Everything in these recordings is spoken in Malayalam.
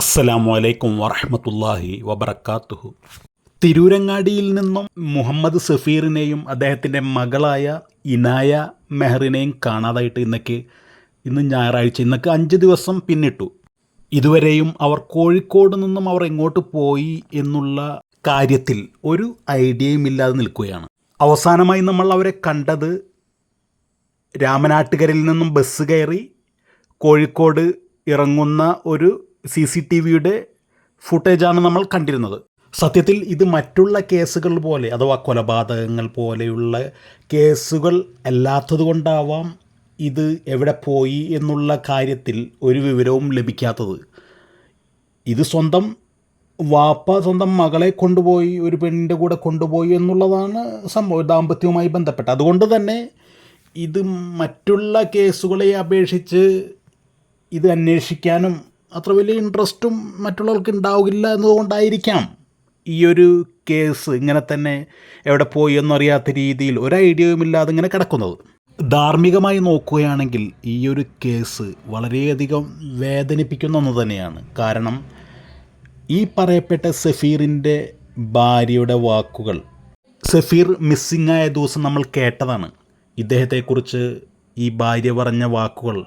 അസ്സലാമു അലൈക്കും വറഹമത്തല്ലാഹി വബർക്കാത്തുഹു തിരൂരങ്ങാടിയിൽ നിന്നും മുഹമ്മദ് സഫീറിനെയും അദ്ദേഹത്തിന്റെ മകളായ ഇനായ മെഹറിനെയും കാണാതായിട്ട് ഇന്നൊക്കെ ഇന്ന് ഞായറാഴ്ച ഇന്നക്ക് അഞ്ച് ദിവസം പിന്നിട്ടു. ഇതുവരെയും അവർ കോഴിക്കോട് നിന്നും അവർ എങ്ങോട്ട് പോയി എന്നുള്ള കാര്യത്തിൽ ഒരു ഐഡിയയും ഇല്ലാതെ നിൽക്കുകയാണ്. അവസാനമായി നമ്മൾ അവരെ കണ്ടത് രാമനാട്ടുകരയിൽ നിന്നും ബസ് കയറി കോഴിക്കോട് ഇറങ്ങുന്ന ഒരു സി സി ടി വിയുടെ ഫുട്ടേജാണ് നമ്മൾ കണ്ടിരുന്നത്. സത്യത്തിൽ ഇത് മറ്റുള്ള കേസുകൾ പോലെ അഥവാ കൊലപാതകങ്ങൾ പോലെയുള്ള കേസുകൾ അല്ലാത്തത് കൊണ്ടാവാം ഇത് എവിടെ പോയി എന്നുള്ള കാര്യത്തിൽ ഒരു വിവരവും ലഭിക്കാത്തത്. ഇത് സ്വന്തം വാപ്പ സ്വന്തം മകളെ കൊണ്ടുപോയി ഒരു പെണ്ണിന്റെ കൂടെ കൊണ്ടുപോയി എന്നുള്ളതാണ് സംഭവം ദാമ്പത്യവുമായി ബന്ധപ്പെട്ട്. അതുകൊണ്ട് തന്നെ ഇത് മറ്റുള്ള കേസുകളെ അപേക്ഷിച്ച് ഇത് അന്വേഷിക്കാനും അത്ര വലിയ ഇൻട്രസ്റ്റും മറ്റുള്ളവർക്ക് ഉണ്ടാവില്ല എന്നതുകൊണ്ടായിരിക്കാം ഈ ഒരു കേസ് ഇങ്ങനെ തന്നെ എവിടെ പോയി എന്നറിയാത്ത രീതിയിൽ ഒരു ഐഡിയയും ഇല്ലാതെ ഇങ്ങനെ കിടക്കുന്നത്. ധാർമ്മികമായി നോക്കുകയാണെങ്കിൽ ഈ ഒരു കേസ് വളരെയധികം വേദനിപ്പിക്കുന്ന ഒന്ന് തന്നെയാണ്. കാരണം ഈ പറയപ്പെട്ട സഫീറിന്റെ ഭാര്യയുടെ വാക്കുകൾ സഫീർ മിസ്സിംഗ് ആയ ദിവസം നമ്മൾ കേട്ടതാണ്. ഇദ്ദേഹത്തെക്കുറിച്ച് ഈ ഭാര്യ പറഞ്ഞ വാക്കുകൾ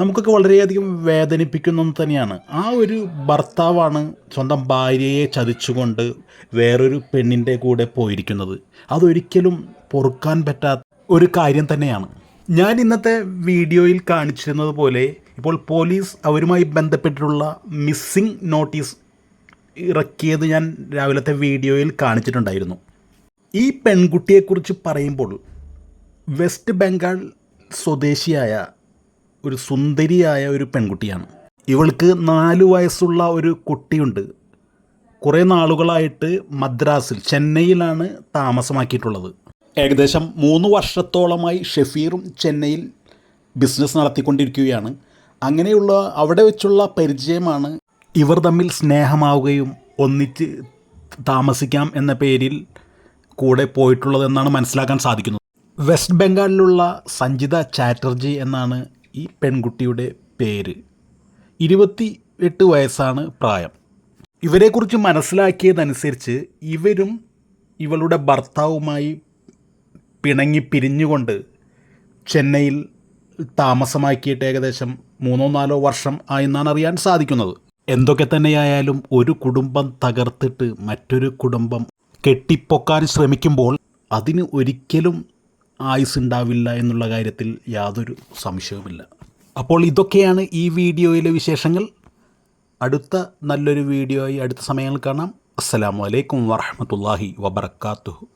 നമുക്കൊക്കെ വളരെയധികം വേദനിപ്പിക്കുന്ന ഒന്ന് തന്നെയാണ്. ആ ഒരു ഭർത്താവാണ് സ്വന്തം ഭാര്യയെ ചതിച്ചുകൊണ്ട് വേറൊരു പെണ്ണിന്റെ കൂടെ പോയിരിക്കുന്നത്. അതൊരിക്കലും പൊറുക്കാൻ പറ്റാത്ത ഒരു കാര്യം തന്നെയാണ്. ഞാൻ ഇന്നത്തെ വീഡിയോയിൽ കാണിച്ചിരുന്നത് പോലെ ഇപ്പോൾ പോലീസ് അവരുമായി ബന്ധപ്പെട്ടിട്ടുള്ള മിസ്സിംഗ് നോട്ടീസ് ഇറക്കിയത് ഞാൻ രാവിലത്തെ വീഡിയോയിൽ കാണിച്ചിട്ടുണ്ടായിരുന്നു. ഈ പെൺകുട്ടിയെക്കുറിച്ച് പറയുമ്പോൾ വെസ്റ്റ് ബംഗാൾ സ്വദേശിയായ ഒരു സുന്ദരിയായ ഒരു പെൺകുട്ടിയാണ്. ഇവൾക്ക് നാല് വയസ്സുള്ള ഒരു കുട്ടിയുണ്ട്. കുറേ നാളുകളായിട്ട് മദ്രാസിൽ ചെന്നൈയിലാണ് താമസമാക്കിയിട്ടുള്ളത്. ഏകദേശം മൂന്ന് വർഷത്തോളമായി ഷെഫീറും ചെന്നൈയിൽ ബിസിനസ് നടത്തിക്കൊണ്ടിരിക്കുകയാണ്. അങ്ങനെയുള്ള അവിടെ വെച്ചുള്ള പരിചയമാണ് ഇവർ തമ്മിൽ സ്നേഹമാവുകയും ഒന്നിച്ച് താമസിക്കാം എന്ന പേരിൽ കൂടെ പോയിട്ടുള്ളതെന്നാണ് മനസ്സിലാക്കാൻ സാധിക്കുന്നത്. വെസ്റ്റ് ബംഗാളിലുള്ള സഞ്ജിത ചാറ്റർജി എന്നാണ് ഈ പെൺകുട്ടിയുടെ പേര്. ഇരുപത്തി എട്ട് വയസ്സാണ് പ്രായം. ഇവരെക്കുറിച്ച് മനസ്സിലാക്കിയതനുസരിച്ച് ഇവരും ഇവളുടെ ഭർത്താവുമായി പിണങ്ങി പിരിഞ്ഞുകൊണ്ട് ചെന്നൈയിൽ താമസമാക്കിയിട്ട് ഏകദേശം മൂന്നോ നാലോ വർഷം ആയെന്നാണ് അറിയാൻ സാധിക്കുന്നത്. എന്തൊക്കെ തന്നെയായാലും ഒരു കുടുംബം തകർത്തിട്ട് മറ്റൊരു കുടുംബം കെട്ടിപ്പൊക്കാൻ ശ്രമിക്കുമ്പോൾ അതിന് ഒരിക്കലും ആയുസ് ഉണ്ടാവില്ല എന്നുള്ള കാര്യത്തിൽ യാതൊരു സംശയവുമില്ല. അപ്പോൾ ഇതൊക്കെയാണ് ഈ വീഡിയോയിലെ വിശേഷങ്ങൾ. അടുത്ത നല്ലൊരു വീഡിയോ ആയി അടുത്ത സമയങ്ങളിൽ കാണാം. അസ്സാം വലൈക്കും വാഹമത്തല്ലാഹി വബർക്കാത്തുഹു